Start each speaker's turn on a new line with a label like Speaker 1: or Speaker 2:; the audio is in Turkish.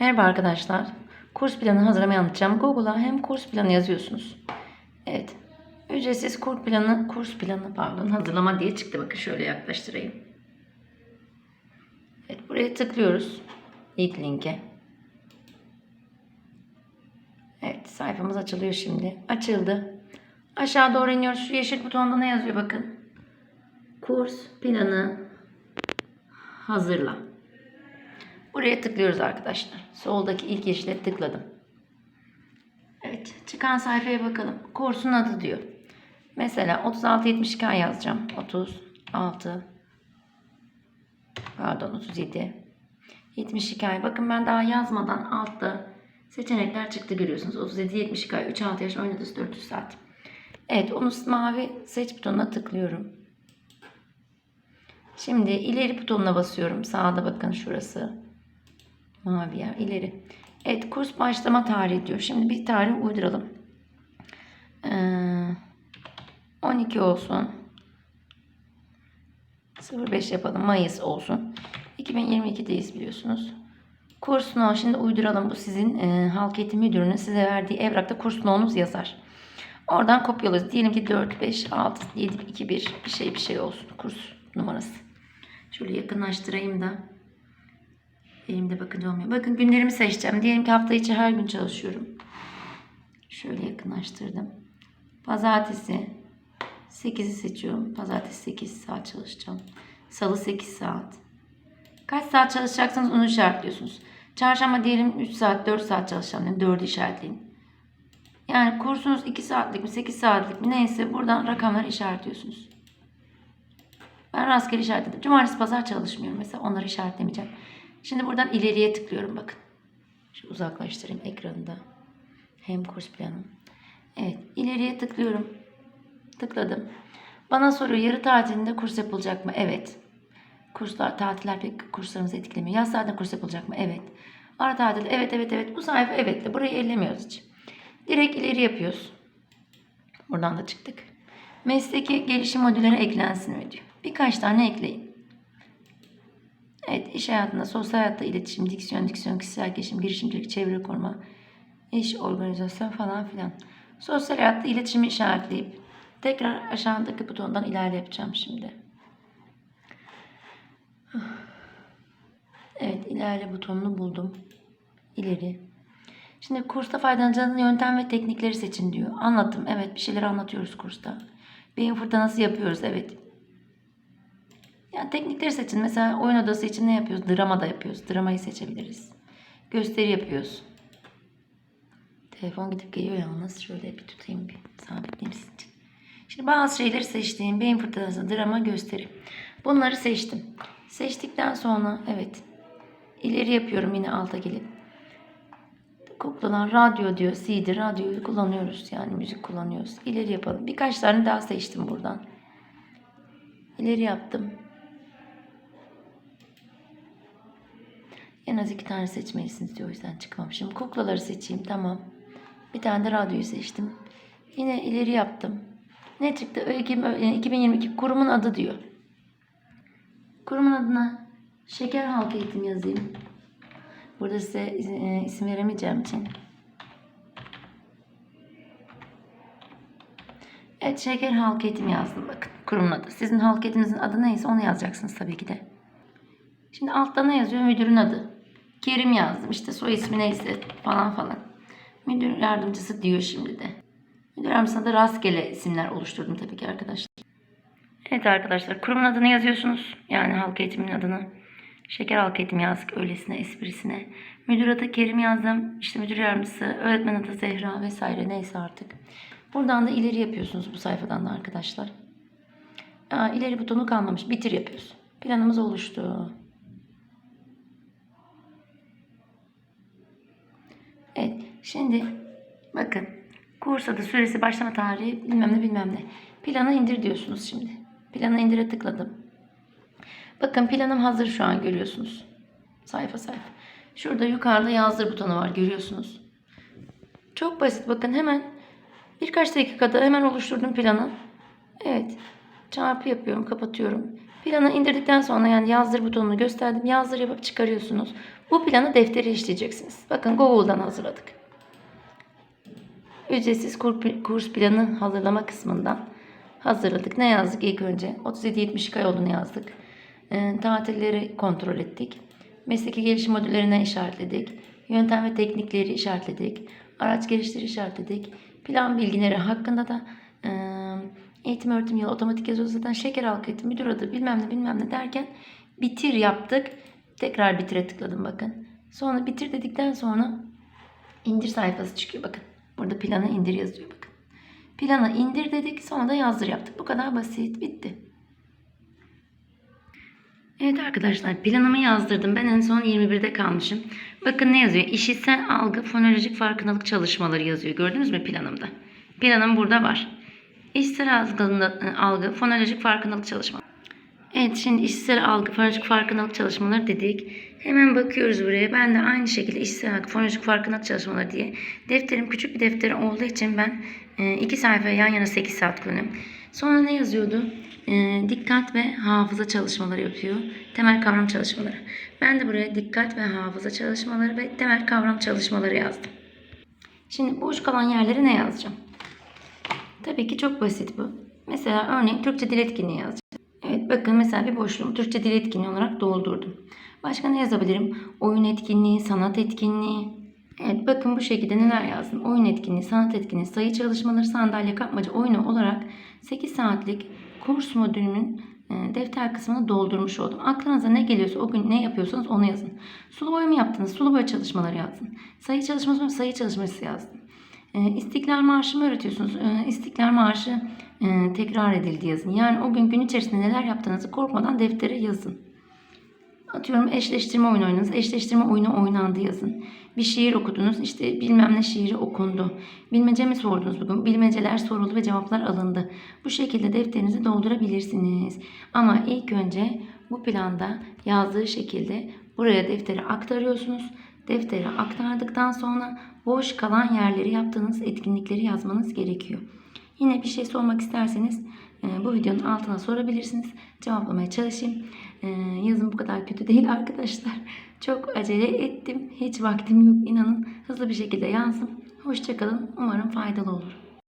Speaker 1: Merhaba arkadaşlar. Kurs planı hazırlamayı anlatacağım. Google'a hem kurs planı yazıyorsunuz. Evet. Ücretsiz kurs planı, kurs planı pardon hazırlama diye çıktı. Bakın şöyle yaklaştırayım. Evet buraya tıklıyoruz. İlk linke. Evet sayfamız açılıyor şimdi. Açıldı. Aşağı doğru iniyoruz. Şu yeşil butonda ne yazıyor bakın. Kurs planı hazırla. Buraya tıklıyoruz arkadaşlar. Soldaki ilk yeşile tıkladım. Evet, çıkan sayfaya bakalım. Kursun adı diyor. Mesela 36-72 yazacağım. 36 pardon 37 72 ay. Bakın ben daha yazmadan altta seçenekler çıktı görüyorsunuz. 37 72 ay 3-6 yaş oynadısı 400 saat. Evet onu mavi seç butonuna tıklıyorum. Şimdi ileri butonuna basıyorum. Sağda bakın şurası. Mavi yer ileri. Evet kurs başlama tarihi diyor. Şimdi bir tarih uyduralım. Ee, 12 olsun. 05 yapalım. Mayıs olsun. 2022'deyiz biliyorsunuz. Kurs no. Şimdi uyduralım. Bu sizin e, halk eğitim müdürünün size verdiği evrakta kurs no'nuz yazar. Oradan kopyalıyoruz. Diyelim ki 4, 5, 6, 7, 2, 1 bir şey bir şey olsun. Kurs numarası. Şöyle yakınlaştırayım da. Elimde bakınca olmuyor. Bakın günlerimi seçeceğim. Diyelim ki hafta içi her gün çalışıyorum. Şöyle yakınlaştırdım. Pazartesi 8'i seçiyorum. Pazartesi 8 saat çalışacağım. Salı 8 saat. Kaç saat çalışacaksanız onu işaretliyorsunuz. Çarşamba diyelim 3 saat 4 saat çalışacağım. Yani 4'ü işaretleyin. Yani kursunuz 2 saatlik mi 8 saatlik mi neyse buradan rakamları işaretliyorsunuz. Ben rastgele işaretledim. Cumartesi pazar çalışmıyorum. Mesela onları işaretlemeyeceğim. Şimdi buradan ileriye tıklıyorum bakın. Şu uzaklaştırayım ekranında. Hem kurs planım. Evet ileriye tıklıyorum. Tıkladım. Bana soruyor yarı tatilinde kurs yapılacak mı? Evet. Kurslar, tatiller pek kurslarımızı etkilemiyor. Yaz tatilinde kurs yapılacak mı? Evet. Ara tatil evet evet evet. Bu sayfa evet. Burayı ellemiyoruz hiç. Direkt ileri yapıyoruz. Buradan da çıktık. Mesleki gelişim modülleri eklensin mi diyor. Birkaç tane ekleyin. Evet, iş hayatında, sosyal hayatta iletişim, diksiyon, diksiyon, kişisel gelişim, girişimcilik, çevre koruma, iş, organizasyon falan filan. Sosyal hayatta iletişimi işaretleyip tekrar aşağıdaki butondan ilerle yapacağım şimdi. Evet, ilerle butonunu buldum. İleri. Şimdi kursta faydalanacağınız yöntem ve teknikleri seçin diyor. Anlattım. Evet, bir şeyler anlatıyoruz kursta. Beyin fırtınası yapıyoruz. Evet. Yani teknikleri seçin. Mesela oyun odası için ne yapıyoruz? Drama da yapıyoruz. Dramayı seçebiliriz. Gösteri yapıyoruz. Telefon gidip geliyor yalnız. Şöyle bir tutayım bir sabitleyeyim sizin için. Şimdi bazı şeyleri seçtiğim beyin fırtınası, drama, gösteri. Bunları seçtim. Seçtikten sonra evet ileri yapıyorum yine alta gelip. Kuklanan radyo diyor. CD radyoyu kullanıyoruz. Yani müzik kullanıyoruz. İleri yapalım. Birkaç tane daha seçtim buradan. İleri yaptım. En az iki tane seçmelisiniz diyor. O yüzden çıkmamışım. Kuklaları seçeyim. Tamam. Bir tane de radyoyu seçtim. Yine ileri yaptım. Ne çıktı? Öyküm 2022 kurumun adı diyor. Kurumun adına Şeker Halk Eğitim yazayım. Burada size e, isim veremeyeceğim için. Evet Şeker Halk Eğitim yazdım bakın. Kurumun adı. Sizin halk eğitiminizin adı neyse onu yazacaksınız tabii ki de. Şimdi altta ne yazıyor? Müdürün adı. Kerim yazdım. İşte soy ismi neyse falan falan. Müdür yardımcısı diyor şimdi de. Müdür yardımcısına da rastgele isimler oluşturdum tabii ki arkadaşlar. Evet arkadaşlar kurumun adını yazıyorsunuz. Yani halk eğitiminin adını. Şeker halk eğitimi yazdık öylesine esprisine. Müdür adı Kerim yazdım. İşte müdür yardımcısı, öğretmen adı Zehra vesaire neyse artık. Buradan da ileri yapıyorsunuz bu sayfadan da arkadaşlar. Aa, ileri butonu kalmamış. Bitir yapıyoruz. Planımız oluştu. Evet. Şimdi bakın. Kurs adı, süresi, başlama tarihi bilmem ne bilmem ne. Planı indir diyorsunuz şimdi. Planı indire tıkladım. Bakın planım hazır şu an görüyorsunuz. Sayfa sayfa. Şurada yukarıda yazdır butonu var görüyorsunuz. Çok basit bakın hemen birkaç dakikada hemen oluşturdum planı. Evet. Çarpı yapıyorum kapatıyorum. Planı indirdikten sonra yani yazdır butonunu gösterdim. Yazdır yapıp çıkarıyorsunuz. Bu planı deftere işleyeceksiniz. Bakın Google'dan hazırladık. Ücretsiz kur- kurs planı hazırlama kısmından hazırladık. Ne yazdık ilk önce? 37-72 ay olduğunu yazdık. Ee, tatilleri kontrol ettik. Mesleki gelişim modüllerine işaretledik. Yöntem ve teknikleri işaretledik. Araç gelişleri işaretledik. Plan bilgileri hakkında da e, eğitim öğretim yılı otomatik yazıyor zaten şeker halketi müdür adı bilmem ne bilmem ne derken bitir yaptık. Tekrar bitire tıkladım bakın. Sonra bitir dedikten sonra indir sayfası çıkıyor bakın. Burada planı indir yazıyor bakın. Planı indir dedik sonra da yazdır yaptık. Bu kadar basit bitti. Evet arkadaşlar planımı yazdırdım. Ben en son 21'de kalmışım. Bakın ne yazıyor? İşitsel algı fonolojik farkındalık çalışmaları yazıyor. Gördünüz mü planımda? Planım burada var. İşitsel algı, algı fonolojik farkındalık çalışmaları. Evet şimdi işitsel algı fonolojik farkındalık çalışmaları dedik. Hemen bakıyoruz buraya. Ben de aynı şekilde işitsel algı fonolojik farkındalık çalışmaları diye. Defterim küçük bir defter olduğu için ben e, iki sayfaya yan yana 8 saat koydum. Sonra ne yazıyordu? E, dikkat ve hafıza çalışmaları yapıyor. Temel kavram çalışmaları. Ben de buraya dikkat ve hafıza çalışmaları ve temel kavram çalışmaları yazdım. Şimdi boş kalan yerlere ne yazacağım? Tabii ki çok basit bu. Mesela örneğin Türkçe dil etkinliği yazacağım. Evet bakın mesela bir boşluğumu Türkçe dil etkinliği olarak doldurdum. Başka ne yazabilirim? Oyun etkinliği, sanat etkinliği. Evet bakın bu şekilde neler yazdım. Oyun etkinliği, sanat etkinliği, sayı çalışmaları, sandalye kapmaca oyunu olarak 8 saatlik kurs modülünün e, defter kısmını doldurmuş oldum. Aklınıza ne geliyorsa o gün ne yapıyorsanız onu yazın. Sulu boya mı yaptınız? Sulu boya çalışmaları yazın. Sayı çalışması mı? Sayı çalışması yazdım. E, İstiklal Marşı mı öğretiyorsunuz? E, İstiklal Marşı e, tekrar edildi yazın. Yani o gün gün içerisinde neler yaptığınızı korkmadan deftere yazın. Atıyorum eşleştirme oyunu oynadınız. Eşleştirme oyunu oynandı yazın. Bir şiir okudunuz. işte bilmem ne şiiri okundu. Bilmece mi sordunuz bugün? Bilmeceler soruldu ve cevaplar alındı. Bu şekilde defterinizi doldurabilirsiniz. Ama ilk önce bu planda yazdığı şekilde buraya defteri aktarıyorsunuz. Deftere aktardıktan sonra boş kalan yerleri yaptığınız etkinlikleri yazmanız gerekiyor. Yine bir şey sormak isterseniz e, bu videonun altına sorabilirsiniz. Cevaplamaya çalışayım. E, yazım bu kadar kötü değil arkadaşlar. Çok acele ettim. Hiç vaktim yok inanın. Hızlı bir şekilde yazdım. Hoşçakalın. Umarım faydalı olur.